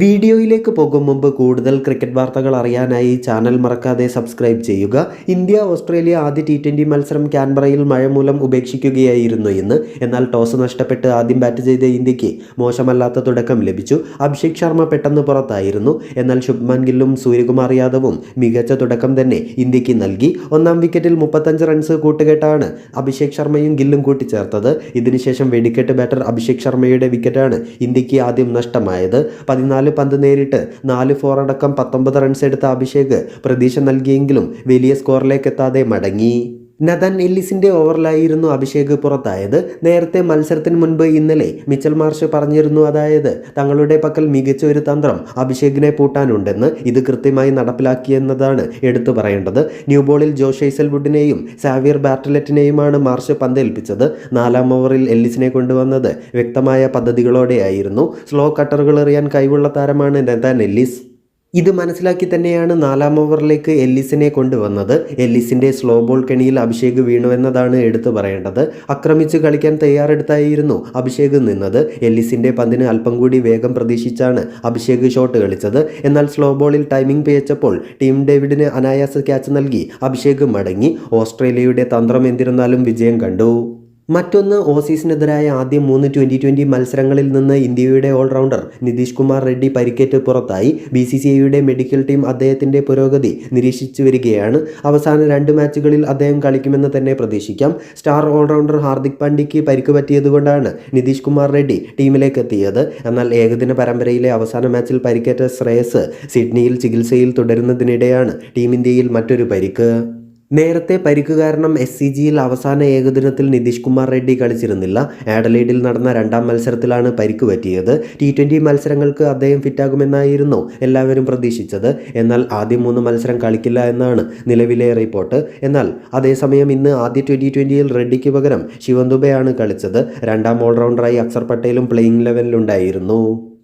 വീഡിയോയിലേക്ക് പോകും മുമ്പ് കൂടുതൽ ക്രിക്കറ്റ് വാർത്തകൾ അറിയാനായി ചാനൽ മറക്കാതെ സബ്സ്ക്രൈബ് ചെയ്യുക. ഇന്ത്യ ഓസ്ട്രേലിയ ആദ്യ ടി ട്വന്റി മത്സരം ക്യാൻബറയിൽ മഴ മൂലം ഉപേക്ഷിക്കുകയായിരുന്നു ഇന്ന്. എന്നാൽ ടോസ് നഷ്ടപ്പെട്ട് ആദ്യം ബാറ്റ് ചെയ്ത ഇന്ത്യയ്ക്ക് മോശമല്ലാത്ത തുടക്കം ലഭിച്ചു. അഭിഷേക് ശർമ്മ പെട്ടെന്ന് പുറത്തായിരുന്നു. എന്നാൽ ശുഭ്മാൻ ഗില്ലും സൂര്യകുമാർ യാദവും മികച്ച തുടക്കം തന്നെ ഇന്ത്യയ്ക്ക് നൽകി. ഒന്നാം വിക്കറ്റിൽ മുപ്പത്തഞ്ച് റൺസ് കൂട്ടുകെട്ടാണ് അഭിഷേക് ശർമ്മയും ഗില്ലും കൂട്ടിച്ചേർത്തത്. ഇതിനുശേഷം വെടിക്കെട്ട് ബാറ്റർ അഭിഷേക് ശർമ്മയുടെ വിക്കറ്റാണ് ഇന്ത്യയ്ക്ക് ആദ്യം നഷ്ടമായത്. പതിനാല് പന്ത് നേരിട്ട് നാല് ഫോർ അടക്കം പത്തൊമ്പത് റൺസ് എടുത്ത അഭിഷേക് പ്രതീക്ഷ നൽകിയെങ്കിലും വലിയ സ്കോറിലേക്ക് എത്താതെ മടങ്ങി. നദൻ എല്ലിസിന്റെ ഓവറിലായിരുന്നു അഭിഷേക് പുറത്തായത്. നേരത്തെ മത്സരത്തിന് മുൻപ് ഇന്നലെ മിച്ചൽ മാർഷ് പറഞ്ഞിരുന്നു അതായത് തങ്ങളുടെ പക്കൽ മികച്ച ഒരു തന്ത്രം അഭിഷേകിനെ പൂട്ടാനുണ്ടെന്ന് ഇത് കൃത്യമായി നടപ്പിലാക്കിയെന്നതാണ് എടുത്തു പറയേണ്ടത്. ന്യൂ ബോളിൽ ജോഷ് ഐസൽവുഡിനെയും സാവിയർ ബാർട്ടലറ്റിനെയുമാണ് മാർഷ് പന്തേൽപ്പിച്ചത്. നാലാം ഓവറിൽ എല്ലിസിനെ കൊണ്ടുവന്നത് വ്യക്തമായ പദ്ധതികളോടെയായിരുന്നു. സ്ലോ കട്ടറുകൾ എറിയാൻ കഴിവുള്ള താരമാണ് നദൻ എല്ലിസ് ഇത് മനസ്സിലാക്കി തന്നെയാണ് നാലാം ഓവറിലേക്ക് എല്ലിസിനെ കൊണ്ടുവന്നത്. എല്ലിസിന്റെ സ്ലോ ബോൾ കെണിയിൽ അഭിഷേക് വീണു എന്നതാണ് എടുത്തു പറയേണ്ടത്. ആക്രമിച്ച് കളിക്കാൻ തയ്യാറെടുത്തായിരുന്നു അഭിഷേക് നിന്നത്. എല്ലിസിന്റെ പന്തിന് അല്പം കൂടി വേഗം പ്രതീക്ഷിച്ചാണ് അഭിഷേക് ഷോട്ട് കളിച്ചത്. എന്നാൽ സ്ലോ ബോളിൽ ടൈമിംഗ് പേച്ചപ്പോൾ ടീം ഡേവിഡിന് അനായാസ ക്യാച്ച് നൽകി അഭിഷേക് മടങ്ങി. ഓസ്ട്രേലിയയുടെ തന്ത്രം എന്തിരുന്നാലും വിജയം കണ്ടു. മറ്റൊന്ന് ഓസീസിനെതിരായ ആദ്യ മൂന്ന് ട്വന്റി ട്വന്റി മത്സരങ്ങളിൽ നിന്ന് ഇന്ത്യയുടെ ഓൾറൗണ്ടർ നിതീഷ് കുമാർ റെഡ്ഡി പരിക്കേറ്റ് പുറത്തായി. ബി സി സി ഐയുടെ മെഡിക്കൽ ടീം അദ്ദേഹത്തിന്റെ പുരോഗതി നിരീക്ഷിച്ചു വരികയാണ്. അവസാന രണ്ട് മാച്ചുകളിൽ അദ്ദേഹം കളിക്കുമെന്ന് തന്നെ പ്രതീക്ഷിക്കാം. സ്റ്റാർ ഓൾറൗണ്ടർ ഹാർദിക് പാണ്ഡ്യയ്ക്ക് പരിക്ക് പറ്റിയതുകൊണ്ടാണ് നിതീഷ് കുമാർ റെഡ്ഡി ടീമിലേക്ക് എത്തിയത് എന്നാൽ ഏകദിന പരമ്പരയിലെ അവസാന മാച്ചിൽ പരിക്കേറ്റ ശ്രേയസ് സിഡ്നിയിൽ ചികിത്സയിൽ തുടരുന്നതിനിടെയാണ് ടീം ഇന്ത്യയിൽ മറ്റൊരു പരിക്ക്. നേരത്തെ പരിക്ക് കാരണം എസ് സി ജിയിൽ അവസാന ഏകദിനത്തിൽ നിതീഷ് കുമാർ റെഡ്ഡി കളിച്ചിരുന്നില്ല. ആഡലൈഡിൽ നടന്ന രണ്ടാം മത്സരത്തിലാണ് പരിക്ക് പറ്റിയത്. ടി ട്വന്റി മത്സരങ്ങൾക്ക് അദ്ദേഹം ഫിറ്റാകുമെന്നായിരുന്നു എല്ലാവരും പ്രതീക്ഷിച്ചത്. എന്നാൽ ആദ്യ മൂന്ന് മത്സരം കളിക്കില്ല എന്നാണ് നിലവിലെ റിപ്പോർട്ട്. എന്നാൽ അതേസമയം ഇന്ന് ആദ്യ ട്വന്റി ട്വന്റിയിൽ റെഡ്ഡിക്ക് പകരം ശിവൻ ദുബെയാണ് കളിച്ചത്. രണ്ടാം ഓൾറൗണ്ടറായി അക്സർ പട്ടേലും പ്ലേയിങ് ലെവലിലുണ്ടായിരുന്നു